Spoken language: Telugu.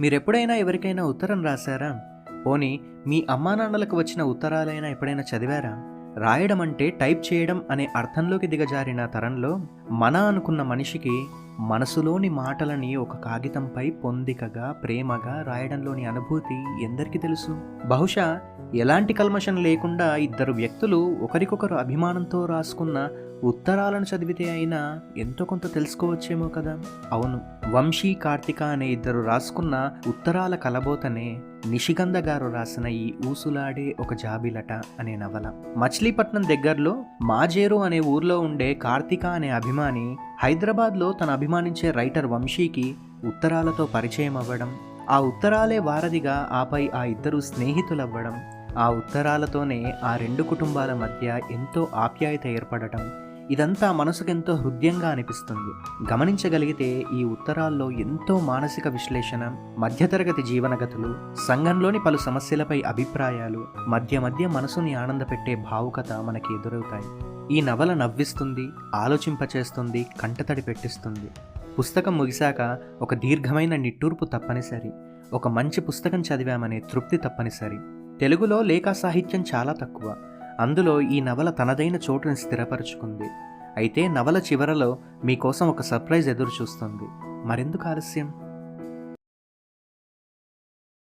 మీరెప్పుడైనా ఎవరికైనా ఉత్తరం రాశారా? పోనీ మీ అమ్మానాన్నలకు వచ్చిన ఉత్తరాలైనా ఎప్పుడైనా చదివారా? రాయడం అంటే టైప్ చేయడం అనే అర్థంలోకి దిగజారిన తరంలో మన అనుకున్న మనిషికి మనసులోని మాటలని ఒక కాగితంపై పొందికగా ప్రేమగా రాయడంలోని అనుభూతి ఎందరికీ తెలుసు? బహుశా ఎలాంటి కల్మషం లేకుండా ఇద్దరు వ్యక్తులు ఒకరికొకరు అభిమానంతో రాసుకున్న ఉత్తరాలను చదివితే అయినా ఎంతో కొంత తెలుసుకోవచ్చేమో కదా? అవును వంశీ కార్తిక అనే ఇద్దరు రాసుకున్న ఉత్తరాల కలబోతనే నిషిగంధ గారు రాసిన ఈ ఊసులాడే ఒక జాబిలట అనే నవల. మచిలీపట్నం దగ్గరలో మాజేరు అనే ఊర్లో ఉండే కార్తిక అనే అభిమాని హైదరాబాద్లో తన అభిమానించే రైటర్ వంశీకి ఉత్తరాలతో పరిచయం అవ్వడం ఆ ఉత్తరాలే వారధిగా ఆపై ఆ ఇద్దరు స్నేహితులవ్వడం ఆ ఉత్తరాలతోనే ఆ రెండు కుటుంబాల మధ్య ఎంతో ఆప్యాయత ఏర్పడటం ఇదంతా మనసుకెంతో హృదయంగా అనిపిస్తుంది. గమనించగలిగితే ఈ ఉత్తరాల్లో ఎంతో మానసిక విశ్లేషణ మధ్యతరగతి జీవనగతులు సంఘంలోని పలు సమస్యలపై అభిప్రాయాలు మధ్య మధ్య మనసుని ఆనందపెట్టే భావుకత మనకి ఎదురవుతాయి ఈ నవల నవ్విస్తుంది ఆలోచింపచేస్తుంది కంటతడి పెట్టిస్తుంది. పుస్తకం ముగిశాక ఒక దీర్ఘమైన నిట్టూర్పు తప్పనిసరి ఒక మంచి పుస్తకం చదివామనే తృప్తి తప్పనిసరి. తెలుగులో లేఖా సాహిత్యం చాలా తక్కువ. అందులో ఈ నవల తనదైన చోటుని స్థిరపరుచుకుంది. అయితే నవల చివరలో మీకోసం ఒక సర్ప్రైజ్ ఎదురు చూస్తుంది మరెందుకు ఆలస్యం?